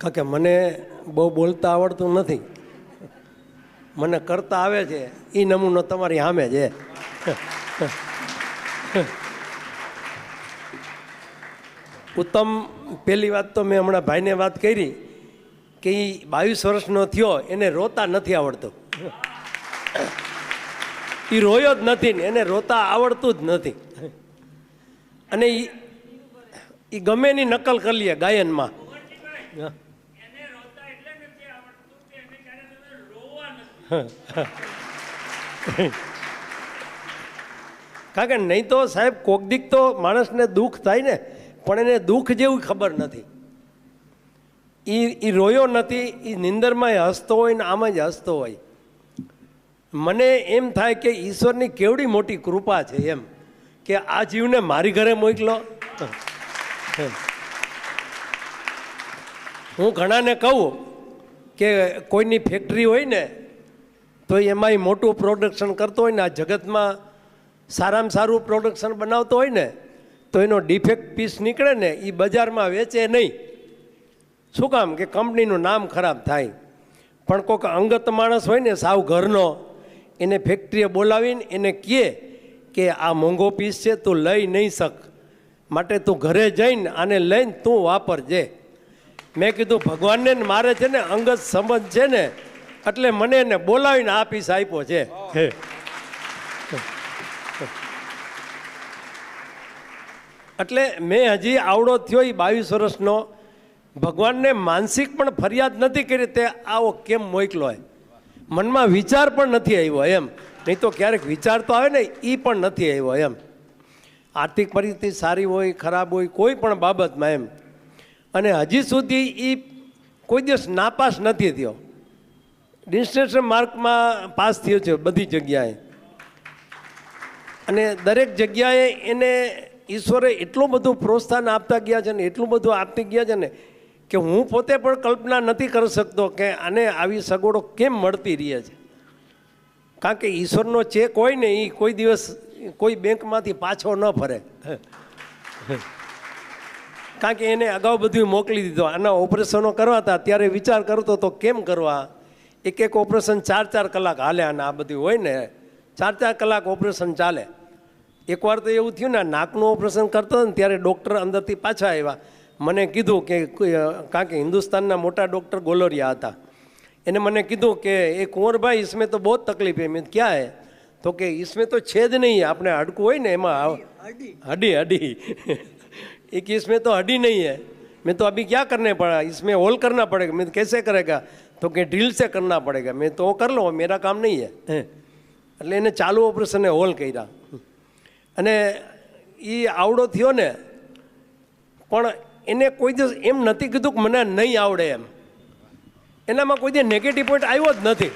કારણ કે મને બહુ બોલતા આવડતું નથી. મને કરતા આવે છે એ નમૂનો તમારી સામે છે. ઉત્તમ, પહેલી વાત તો મેં હમણાં ભાઈને વાત કરી કે એ બાવીસ વર્ષનો થયો, એને રોતા નથી આવડતું. એ રોયો જ નથી ને, એને રોતા આવડતું જ નથી. અને એ ગમે એની નકલ કરી લે ગાયનમાં. કારણ કે નહીં તો સાહેબ કોક દીક તો માણસને દુઃખ થાય ને, પણ એને દુઃખ જેવું ખબર નથી. એ એ રોયો નથી એ નિંદરમાં હસતો હોય ને આમાં જ હસતો હોય. મને એમ થાય કે ઈશ્વરની કેવડી મોટી કૃપા છે એમ, કે આ જીવને મારી ઘરે મોકલો. હું ઘણાને કહું કે કોઈની ફેક્ટરી હોય ને તો એમાંય મોટું પ્રોડક્શન કરતો હોય ને, આ જગતમાં સારામાં સારું પ્રોડક્શન બનાવતો હોય ને, તો એનો ડિફેક્ટ પીસ નીકળે ને એ બજારમાં વેચે નહીં. શું કામ? કે કંપનીનું નામ ખરાબ થાય. પણ કોઈક અંગત માણસ હોય ને, સાવ ઘરનો, એને ફેક્ટરીએ બોલાવીને એને કહે કે આ મોંઘો પીસ છે, તું લઈ નહીં શક. માટે તું ઘરે જઈને આને લઈને તું વાપરજે. મેં કીધું, ભગવાનને મારે છે ને અંગત સંબંધ છે ને એટલે મને એને બોલાવીને આ પીસ આપ્યો છે. એટલે મેં હજી આવડો થયો એ બાવીસ વર્ષનો. ભગવાનને માનસિક પણ ફરિયાદ નથી કરી તે આવો કેમ મોકલો મનમાં વિચાર પણ નથી આવ્યો એમ. નહીં તો ક્યારેક વિચાર તો આવે ને એ પણ નથી આવ્યો એમ. આર્થિક પરિસ્થિતિ સારી હોય ખરાબ હોય કોઈ પણ બાબતમાં એમ. અને હજી સુધી એ કોઈ દિવસ નાપાસ નથી થયો. ડિસ્ટિંક્શન માર્કમાં પાસ થયો છે બધી જગ્યાએ. અને દરેક જગ્યાએ એને ઈશ્વરે એટલું બધું પ્રોત્સાહન આપતા ગયા છે ને એટલું બધું આપતી ગયા છે ને કે હું પોતે પણ કલ્પના નથી કરી શકતો કે આને આવી સગવડો કેમ મળતી રહે છે. કારણ કે ઈશ્વરનો ચેક હોય ને એ કોઈ દિવસ કોઈ બેંકમાંથી પાછો ન ફરે. કારણ કે એને અગાઉ બધું મોકલી દીધો. આના ઓપરેશનો કરવા હતા ત્યારે વિચાર કરતો તો કેમ કરવા? એક એક ઓપરેશન ચાર ચાર કલાક હાલે અને આ બધું હોય ને ચાર ચાર કલાક ઓપરેશન ચાલે. એકવાર તો એવું થયું ને નાકનું ઓપરેશન કરતો ને ત્યારે ડૉક્ટર અંદરથી પાછા આવ્યા. મને કીધું કે કારણ કે હિન્દુસ્તાનના મોટા ડૉક્ટર ગોલોરિયા હતા. એને મને કીધું કે એ કુંવરભાઈ ઈસમે તો બહુ જ તકલીફ એમ. ક્યાં હે? તો કે ઈસમે તો છે જ નહીં. આપણે હાડકું હોય ને એમાં હડી હડી. એક ઈસમે તો હડી નહીં હે. મેં તો અભી ક્યાં કરને પડા ઈસમે હોલ કરના પડે. મેં कैसे કરેગા? तो कि ड्रिल से करना पड़ेगा मैं तो वो कर लो मेरा काम नहीं है હે. એટલે એને ચાલુ ઓપરેશને હોલ કર્યા અને એ આવડો થયો ને પણ એને કોઈ દિવસ એમ નથી કીધું કે મને નહીં આવડે એમ એનામાં કોઈ દિવસ નેગેટિવ પોઈન્ટ આવ્યો જ નથી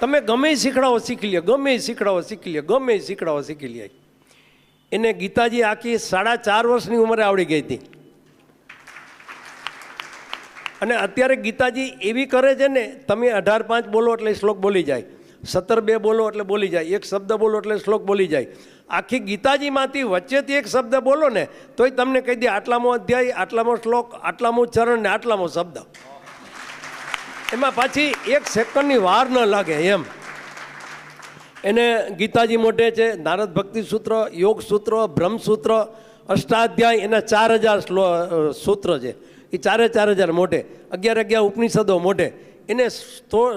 તમે ગમે એ શીખડાવો શીખી લ્યો ગમે એ શીખડાવો શીખી લ્યો ગમે એ શીખડાવો શીખી લ્યો એને ગીતાજી આખી સાડા ચાર વર્ષની ઉંમરે આવડી ગઈ હતી અને અત્યારે ગીતાજી એવી કરે છે ને, તમે અઢાર પાંચ બોલો એટલે શ્લોક બોલી જાય. સત્તર બે બોલો એટલે બોલી જાય. એક શબ્દ બોલો એટલે શ્લોક બોલી જાય. આખી ગીતાજીમાંથી વચ્ચેથી એક શબ્દ બોલો ને, તોય તમને કહી દે આટલામો અધ્યાય, આટલામો શ્લોક, આટલામો ચરણ ને આટલામો શબ્દ. એમાં પાછી એક સેકન્ડની વાર ન લાગે એમ. એને ગીતાજી મોઢે છે, નારદ ભક્તિ સૂત્ર, યોગ સૂત્ર, બ્રહ્મસૂત્ર, અષ્ટાધ્યાય, એના ચાર હજાર સૂત્ર છે. એ ચારે ચાર હજાર મોઢે. અગિયાર અગિયાર ઉપનિષદો મોઢે. એને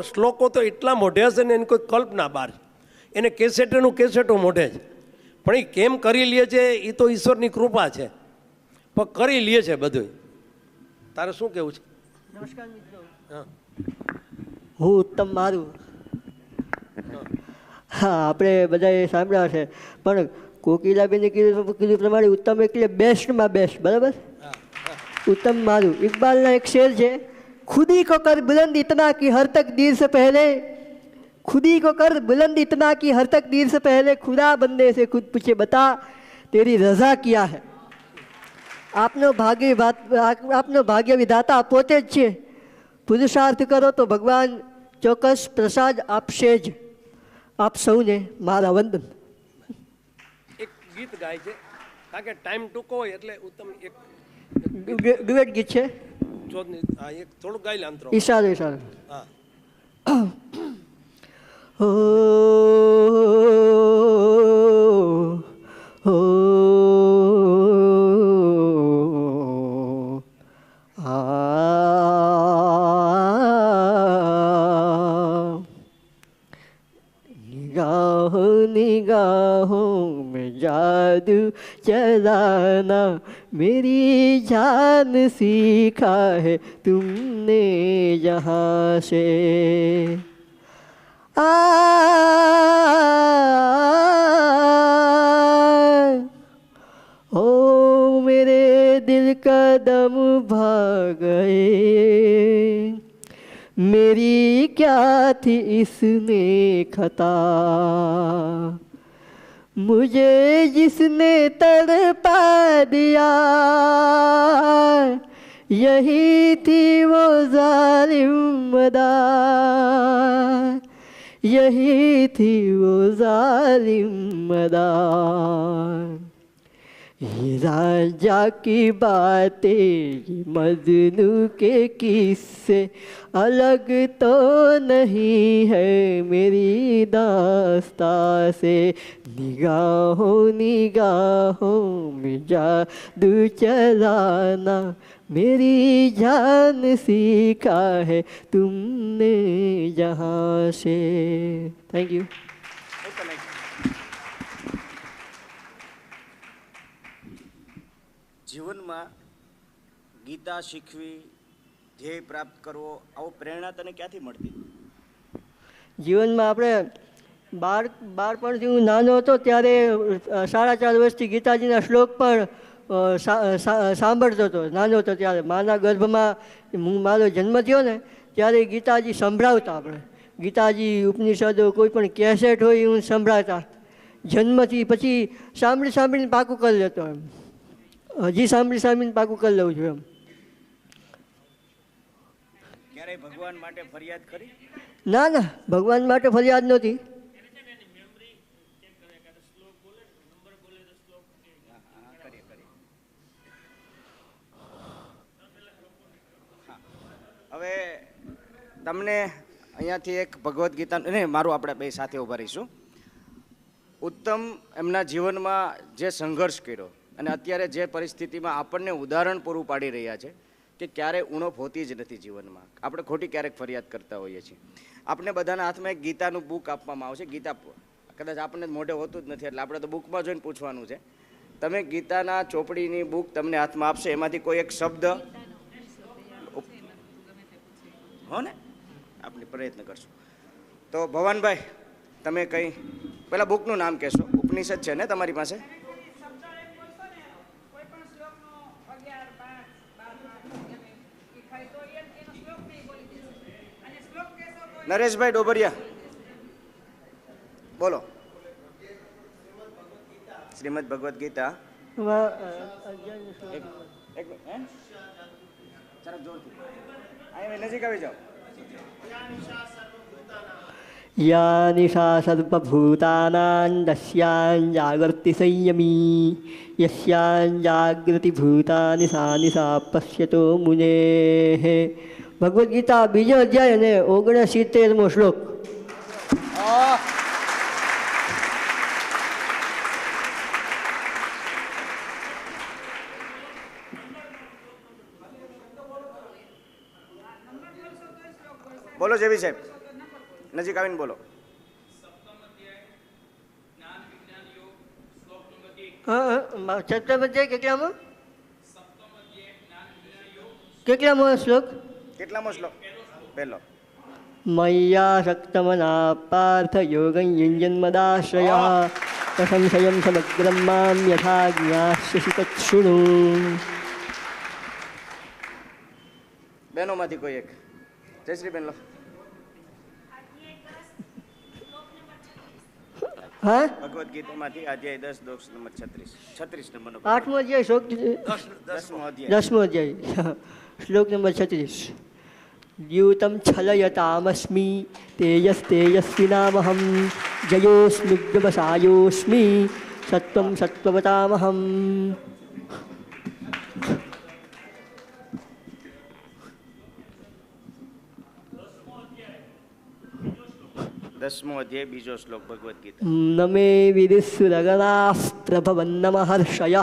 શ્લોકો તો એટલા મોઢે હશે ને એની કોઈ કલ્પના બહાર. એને કેસેટેનું કેસેટો મોઢે છે પણ એ કેમ કરી લે છે એ તો ઈશ્વરની કૃપા છે. પણ કરી લે છે બધું તારે શું કેવું છે? નમસ્કાર મિત્રો. હું. ઉત્તમ મારું. હા આપણે બધાએ સાંભળ્યા છે પણ કોકિલાબેને કીધું કીધું પ્રમાણે ઉત્તમ એટલે બેસ્ટમાં બેસ્ટ બરાબર? उत्तम मारू इकबाल ना एक शेर है खुदी को कर बुलंद इतना कि हर तक दीर से पहले खुदी को कर बुलंद इतना कि हर तक दीर से पहले खुदा बंदे से खुद पूछे बता तेरी रजा किया है આપનો ભાગ્ય વાત- આપ- આપનો ભાગ્ય વિધાતા પોતે જ છે પુરુષાર્થ કરો તો ભગવાન ચોક્કસ પ્રસાદ આપશે જ આપ સૌને મારા વંદન એક ગીત ગાય છે કારણ કે ટાઈમ ટૂંકો હોય એટલે ઉત્તમ એક ડુએટ ગીત છે ચોથ ની હા એક થોડુંક ગાઈ લે અંતરો ઈશારો ઈશારો હા હો હો આ निगाहों निगाहों में जादू चलाना मेरी जान सीखा है तुमने यहाँ से। आ, ओ, मेरे दिल का दम भाग गए। मेरी क्या थी इसने खता? मुझे जिसने तड़पा दिया यही थी वो जालिमदार यही थी वो जालिम मदा ये राजा की बातें मजनू के किस्से अलग तो नहीं है मेरी दास्ता से। निगाहों निगाहों में जादू चलाना मेरी जान सीखा है तुमने जहाँ से। थैंक यू જીવનમાં ગીતા શીખવી, ધ્યેય પ્રાપ્ત કરવો, આવો પ્રેરણા તને ક્યાંથી મળતી? જીવનમાં આપણે બાળ બાળપણથી હું નાનો હતો ત્યારે સાડા ચાર વર્ષથી ગીતાજીના શ્લોક પણ સાંભળતો હતો. નાનો હતો ત્યારે. માના ગર્ભમાં હું, મારો જન્મ થયો ને, ત્યારે ગીતાજી સંભળાવતા આપણે. ગીતાજી ઉપનિષદો કોઈ પણ કેસેટ હોય એ હું સંભળાવતા. જન્મથી પછી સાંભળી, સાંભળીને પાકું કરી લેતો એમ. હજી સાંભળી સાંભળીને પાકું કરી લઉં છું એમ. ક્યારેય ભગવાન માટે ફરિયાદ કરી ના ના ભગવાન માટે ફરિયાદ નહોતી. હવે તમને અહીંયાથી એક ભગવદ્ ગીતા ને મારું આપણે બે સાથે ઊભા રહીશું. ઉત્તમ એમના જીવનમાં જે સંઘર્ષ કર્યો અને અત્યારે જે પરિસ્થિતિમાં આપણને ઉદાહરણ પૂરું પાડી રહ્યા છે કે ક્યારેય ઉણપ હોતી જ નથી જીવનમાં. આપણે ખોટી ક્યારેક ફરિયાદ કરતા હોઈએ છીએ. આપણે બધાના હાથમાં એક ગીતાનું બુક આપવામાં આવશે. ગીતા કદાચ આપણને મોઢે હોતું જ નથી, એટલે આપણે તો બુકમાં જોઈને પૂછવાનું છે. તમે ગીતાના ચોપડીની બુક તમને હાથમાં આપશે, એમાંથી કોઈ એક શબ્દ? હો ને? આપણે પ્રયત્ન કરશું. તો ભવાનભાઈ, તમે કંઈ પહેલાં બુકનું નામ કહેશો. ઉપનિષદ છે ને તમારી પાસે? નરેશભાઈ ડોબરિયા બોલો શ્રીમદ ભગવદ્ ગીતા વા- અ, અગિયારનો શ્લોક. એક એક મિનિટ, હે જરાક જોરથી અહીંયા નજીક આવી જાઓ या निशा सर्वभूतानां दस्यां जागर्ति संयमी यस्यां जागृति भूतानि सा निशा पश्यतो मुनेः ભગવદ્ ગીતા બીજો અધ્યાય અને ઓગણસિત્તેરમો શ્લોક. બોલો જેવી સાહેબ. નજીક આવીને બોલો. છત્રપતિ કેટલામાં? કેટલામાં શ્લોક? કેટલામો શ્લોક? પહેલો. મય્યા શક્તમના પાર્થ યોગં યુંજન્મદાશ્રયા સંશયં સમગ્રમ મામ યથા જ્ઞાસ્યસि તત્શૃણુ બહેનોમાંથી કોઈ એક. જયશ્રી બેન લો હા? ભગવદ્ ગીતામાંથી અધ્યાય દસ દોષ નંબર છત્રીસ. છત્રીસ નંબર આઠમો અધ્યાય શ્લોક દસ દસ દસમો અધ્યાય. દસમો અધ્યાય. શ્લોક નંબર છત્રીસ. દ્યુતમ છલયતામસ્મિ તેજસ્તેજસ્વિનામહમ જયોસ્મિગ્ધવસાયોસ્મિ सत्त्वं સત્વવતામહમ દસમો અધ્યાય બીજો શ્લોક ભગવદ્ ગીતા. નમે વિદુસ્સુરગણાસ્ત્રભવન્નમ હર્ષય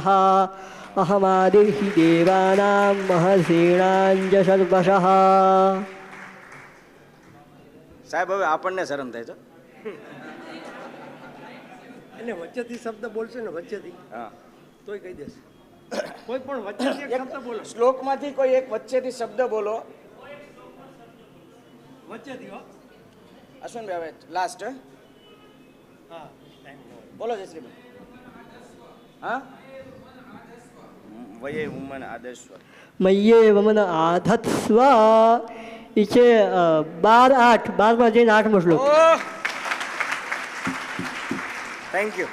અહમાદિ દેવાના મહર્ષીણાંજ સર્વશ સાહેબ હવે આપણને શરમ થાય છે? એને વચ્ચેથી શબ્દ બોલશે ને વચ્ચેથી હા. તોય કહી દેશે. કોઈ પણ વચ્ચેથી એક શબ્દ બોલો. શ્લોકમાંથી કોઈ એક વચ્ચેથી શબ્દ બોલો. વચ્ચેથી હો. અશ્વિનભાઈ હવે લાસ્ટ હા. બોલો જયશ્રીભાઈ હા વયે આદેશ્વર મય્યે વમન આધત્સ્વ એ છે બાર આઠ બારમાં જઈને આઠમો શ્લોક થેન્ક યુ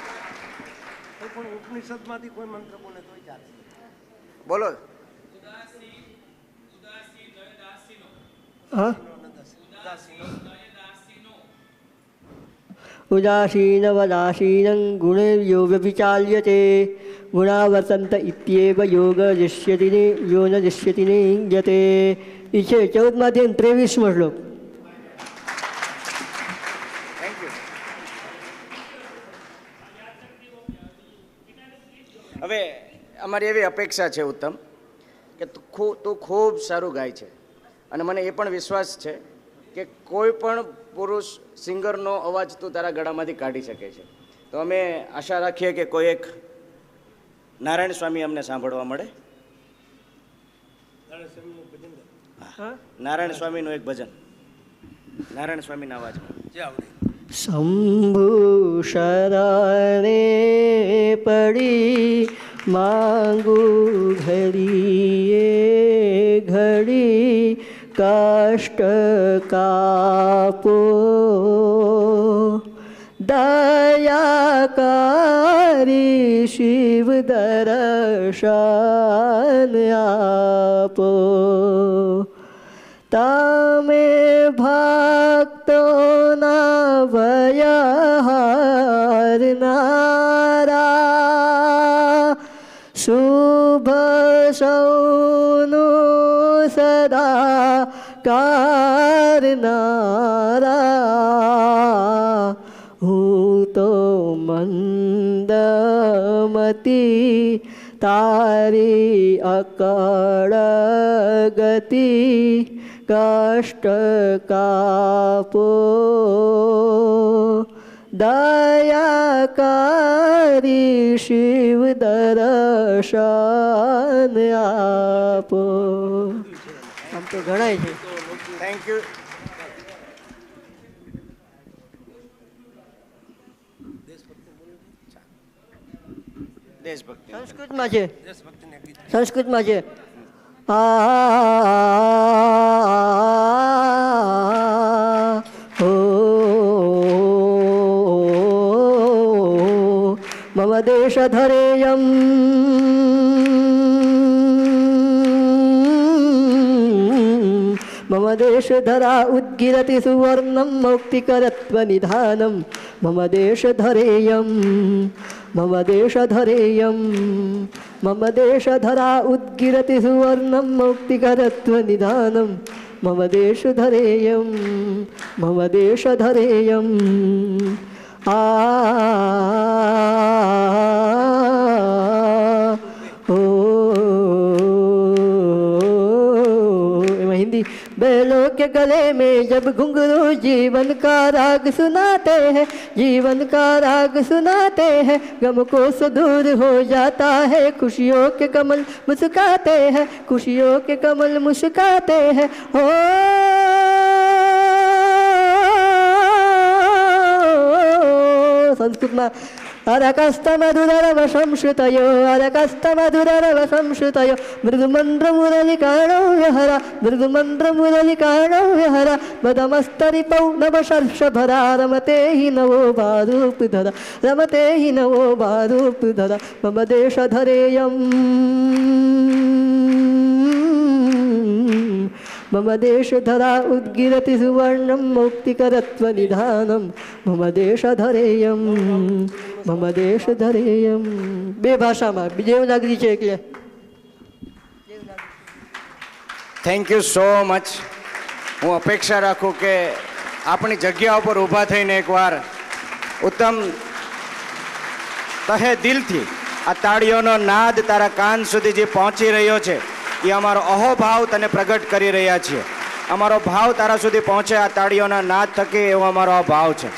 પણ ઉપનિષદમાંથી કોઈ મંત્ર બોલે તોય ચાલે બોલો હા उदासीनवदासीनं गुणेभ्यो व्यभिचाल्यते गुणावर्तन्त इत्येव योग दृश्यति यो न दृश्यति निज्ञते इथे चौदमध्ये त्रेवीस श्लोक હવે અમારી એવી અપેક્ષા છે ઉત્તમ કે તું ખૂબ સારું ગાય છે અને મને એ પણ વિશ્વાસ છે કે કોઈ પણ પુરુષ સિંગરનો અવાજ તું તારા ગળામાંથી કાઢી શકે છે. તો અમે આશા રાખીએ કે કોઈ એક નારાયણ સ્વામી અમને સાંભળવા મળે. નારાયણ સ્વામીનું એક ભજન નારાયણ સ્વામીના અવાજમાં જે આવડે. શંભુ શરણે પડી માંગુ ઘડીએ ઘડી કષ્ટ કાપો દયાકારી શિવ દર્શન આપો તમે ભક્તોના ભયહારનારા શુભ સૌનું સદા કારનારા હું તો મંદમતી તારી અકળ ગતિ કષ્ટ કાપો દયાકારી શિવ દર્શન આપો આમ તો ગણાય છે. થેન્ક યુ દેશભક્તિ. સંસ્કૃતમાં છે. દેશભક્તિને એક ગીત. સંસ્કૃતમાં છે. આ હો મમ દેશ ધરેયમ મમ દેશ ધરા सुवर्णं સુવર્ણમ મૌક્તિકરત્વ નિધાનમ મમ દેશ ધરેયમ મમ દેશ ધરેયમ મમ દેશ ધરા मम સુવર્ણમ મૌક્તિકરત્વ एवं बैलों के गले में जब घुंघरू जीवन का राग सुनाते हैं, जीवन का राग सुनाते हैं, गम को सुदूर हो जाता है, खुशियों के कमल मुस्काते हैं, खुशियों के कमल मुस्काते हैं। हो संस्कृत में अरकस्तमधुरव संश्रुतयो अरकस्तमधुरव संश्रुतयो मृदुमन्द्रमुरलिकाणो व्यहर मृदुमन्द्रमुरलिकाणो व्यहर मदमस्तरिपौ नवशर्षभरा रमते हि नवो बारूपधर रमते हि नवो बारूपधर मम देशधरेयम् मम देशधरा उद्गिरति सुवर्णं मौक्तिकरत्वनिधानं मम देशधरेयं મમ દેશ ધરેયમ. બે ભાષામાં દેવનાગરી છે એટલે. થેન્ક યુ સો મચ હું અપેક્ષા રાખું કે આપણી જગ્યા ઉપર ઊભા થઈને એકવાર ઉત્તમ તહે દિલથી આ તાળીઓનો નાદ તારા કાન સુધી જે પહોંચી રહ્યો છે, એ અમારો અહોભાવ તને પ્રગટ કરી રહ્યા છીએ. અમારો ભાવ તારા સુધી પહોંચે, આ તાળીઓના નાદ થકી એવો અમારો ભાવ છે.